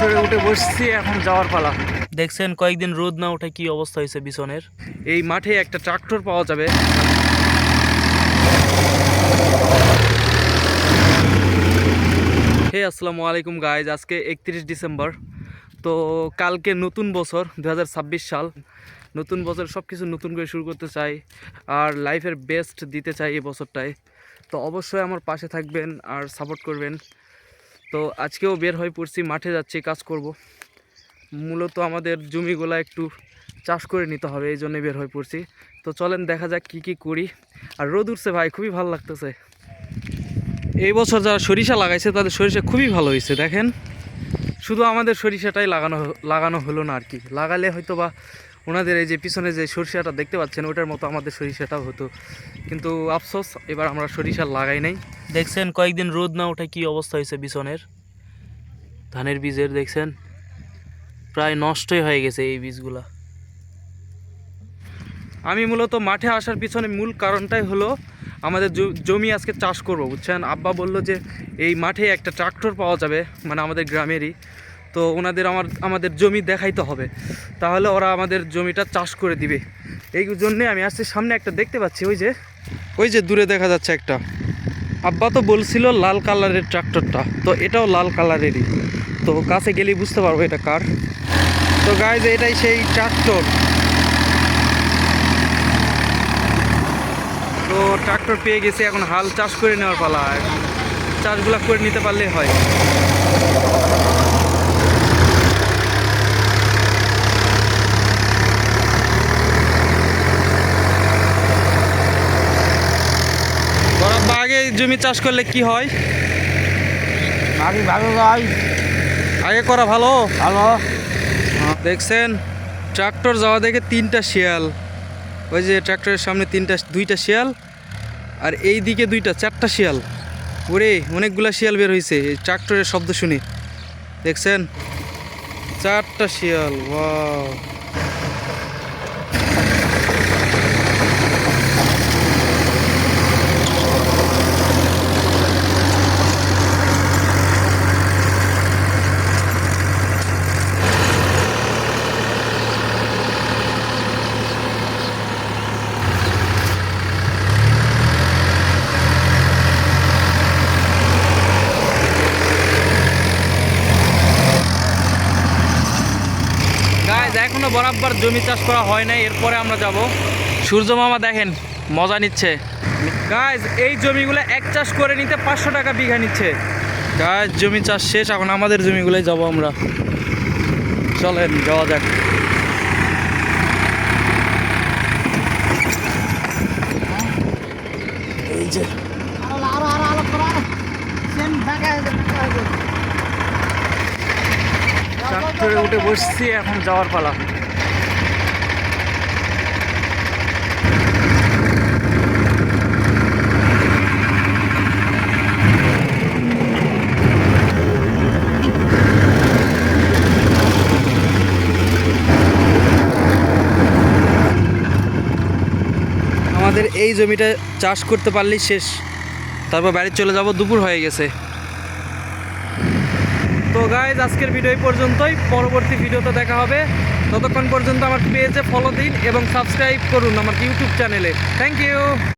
ট্রাক্টরে উঠে বসছি এখন যাওয়ার পালা। দেখছেন কয়েকদিন রোদ না ওঠে কি অবস্থা হয়েছে বিছনের? এই মাঠে একটা ট্রাক্টর পাওয়া যাবে। হে আসসালামু আলাইকুম গাইজ আজকে একত্রিশ ডিসেম্বর। তো কালকে নতুন বছর দু হাজার ছাব্বিশ সাল। নতুন বছর সব কিছু নতুন করে শুরু করতে চাই আর লাইফের বেস্ট দিতে চাই এই বছরটায়। তো অবশ্যই আমার পাশে থাকবেন আর সাপোর্ট করবেন। তো আজকেও বের হয়ে পড়ছি, মাঠে যাচ্ছি, কাজ করব। মূলত আমাদের জমিগুলো একটু চাষ করে নিতে হবে, এই জন্যে বের হয়ে পড়ছি। তো চলেন দেখা যাক কী কী করি। আর রোদ উঠছে ভাই, খুবই ভালো লাগতেছে। এই বছর যারা সরিষা লাগাইছে, তাদের সরিষা খুবই ভালো হয়েছে, দেখেন। শুধু আমাদের সরিষাটাই লাগানো লাগানো হলো না আর কি। লাগালে হয়তো বা ওনাদের এই যে পিছনে যে সরিষাটা দেখতে পাচ্ছেন, ওটার মতো আমাদের সরিষাটাও হতো। কিন্তু আফসোস, এবার আমরা সরিষা লাগাই নাই। দেখছেন, কয়েকদিন রোদ না ওঠে কি অবস্থা হয়েছে বিছনের? ধানের বীজের, দেখছেন? প্রায় নষ্টই হয়ে গেছে এই বীজগুলা। আমি মূলত মাঠে আসার পিছনে মূল কারণটাই হলো আমাদের জমি আজকে চাষ করব, বুঝছেন? আব্বা বলল যে, এই মাঠে একটা ট্রাক্টর পাওয়া যাবে মানে আমাদের গ্রামেরই। তো ওনাদের আমার, আমাদের জমি দেখাইতে হবে। তাহলে ওরা আমাদের জমিটা চাষ করে দিবে। এই জন্যে আমি আসছি, সামনে একটা দেখতে পাচ্ছি, ওই যে ওই যে দূরে দেখা যাচ্ছে একটা। আব্বা তো বলছিল লাল কালারের ট্রাক্টরটা, তো এটাও লাল কালারেরই। তো কাছে গেলেই বুঝতে পারব এটা কার। তো গাইজ এটাই সেই ট্রাক্টর। তো ট্রাক্টর পেয়ে গেছে, এখন হাল চাষ করে নেওয়ার পালা। চাষগুলো করে নিতে পারলেই হয় বরাব্বা আগে জমি চাষ করলে কি হয়? ভালো আগে করা ভালো? ভালো। দেখছেন? ট্রাক্টর যাওয়া দেখে তিনটা শিয়াল। ওই যে ট্রাক্টরের সামনে তিনটা দুইটা শিয়াল আর এই দিকে দুইটা চারটা শিয়াল। ওরে অনেকগুলা শিয়াল বের হয়েছে এই ট্রাক্টরের শব্দ শুনে। দেখছেন? চারটা শিয়াল ওয়াও। এখনও বরাবর জমি চাষ করা হয় নাই এরপরে আমরা যাব। সূর্য মামা দেখেন মজা নিচ্ছে। গাইজ এই জমিগুলো এক চাষ করে নিতে পাঁচশো টাকা বিঘা নিচ্ছে। গাইজ জমি চাষ শেষ এখন আমাদের জমিগুলোই যাব আমরা। চলেন যাওয়া যাক। এই যে। ট্রাক্টরে উঠে বসছি, এখন যাওয়ার পালা। আমাদের এই জমিটা চাষ করতে পারলেই শেষ। তারপর বাড়ি চলে যাব, দুপুর হয়ে গেছে। তো গাইজ আজকের ভিডিও পর্যন্তই। পরবর্তী ভিডিওতে দেখা হবে। ততক্ষণ পর্যন্ত আমার পেজে ফলো দিন এবং সাবস্ক্রাইব করুন আমার ইউটিউব চ্যানেলে থ্যাংক ইউ